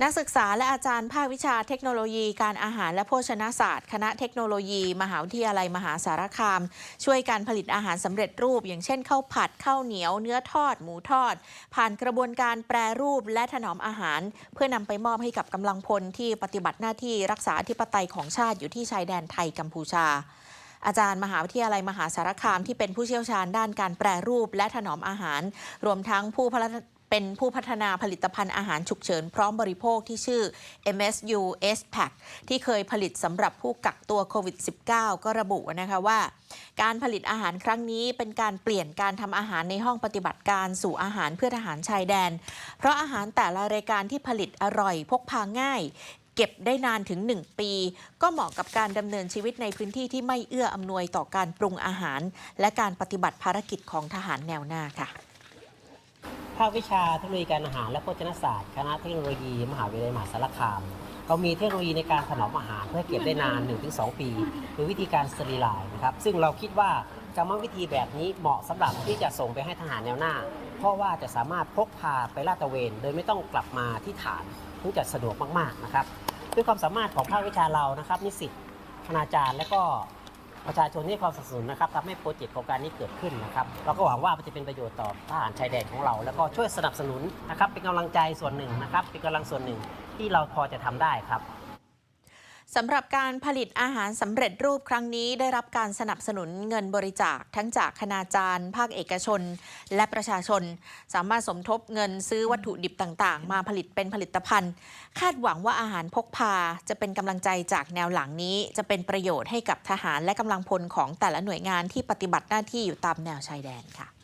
นักศึกษาและอาจารย์ภาควิชาเทคโนโลยีการอาหารและโภชนาศาสตร์ คณะเทคโนโลยี มหาวิทยาลัยมหาสารคาม ช่วยการผลิตอาหารสำเร็จรูป อย่างเช่นข้าวผัดข้าวเหนียว เนื้อทอด หมูทอด ผ่านกระบวนการแปรรูปและถนอมอาหาร เพื่อนำไปมอบให้กับกำลังพลที่ปฏิบัติหน้าที่รักษาอธิปไตยของชาติอยู่ที่ชายแดนไทยกัมพูชาอาจารย์มหาวิทยาลัยมหาสารคามที่เป็นผู้เชี่ยวชาญด้านการแปรรูปและถนอมอาหาร รวมทั้งผู้พัฒนา เป็นผู้พัฒนาผลิตภัณฑ์อาหารฉุกเฉินพร้อมบริโภคที่ชื่อ MSU S-Pack ที่เคยผลิตสำหรับผู้กักตัวโควิด -19 ก็ระบุนะคะว่า การผลิตอาหารครั้งนี้เป็นการเปลี่ยนการทำอาหารในห้องปฏิบัติการสู่อาหารเพื่อทหารชายแดน เพราะอาหารแต่ละรายการที่ผลิตอร่อย พกพาง่ายเก็บได้นานถึง 1 ปี ก็เหมาะกับการดำเนินชีวิตในพื้นที่ที่ไม่เอื้ออำนวยต่อการปรุงอาหาร และการปฏิบัติภารกิจของทหารแนวหน้าค่ะาควิชาเทคโนโลยีการอาหารและโภชนาศาสตร์คณะเทคโนโลยีมหาวิทยาลัยมหาสารคาม เรามีเทคโนโลยีในการถนอมอาหารเพื่อเก็บได้นาน 1-2 ปีโดยวิธีการสเตอรีไลน์นะครับซึ่งเราคิดว่ากรรมวิธีแบบนี้เหมาะสำหรับที่จะส่งไปให้ทหารแนวหน้า เพราะว่าจะสามารถพกพาไปลาดตระเวน โดยไม่ต้องกลับมาที่ฐานซึ่งจะสะดวกมากๆนะครับด้วยความสามารถของภาควิชาเรานะครับนิสิตคณาจารย์และก็ ประชาชนที่ให้ความสนับสนุนนะครับทำให้โปรเจกต์โครงการนี้เกิดขึ้นนะครับเราก็หวังว่ามันจะเป็นประโยชน์ต่อทหารชายแดนของเรา แล้วก็ช่วยสนับสนุนนะครับเป็นกำลังใจส่วนหนึ่งนะครับเป็นกำลังส่วนหนึ่งที่เราพอจะทำได้ครับ สำหรับการผลิตอาหารสำเร็จรูปครั้งนี้ได้รับการสนับสนุนเงินบริจาคทั้งจากคณาจารย์ ภาคเอกชน และประชาชน สามารถสมทบเงินซื้อวัตถุดิบต่าง ๆ มาผลิตเป็นผลิตภัณฑ์ คาดหวังว่าอาหารพกพา จะเป็นกำลังใจจากแนวหลังนี้ จะเป็นประโยชน์ให้กับทหารและกำลังพลของแต่ละหน่วยงานที่ปฏิบัติหน้าที่อยู่ตามแนวชายแดนค่ะ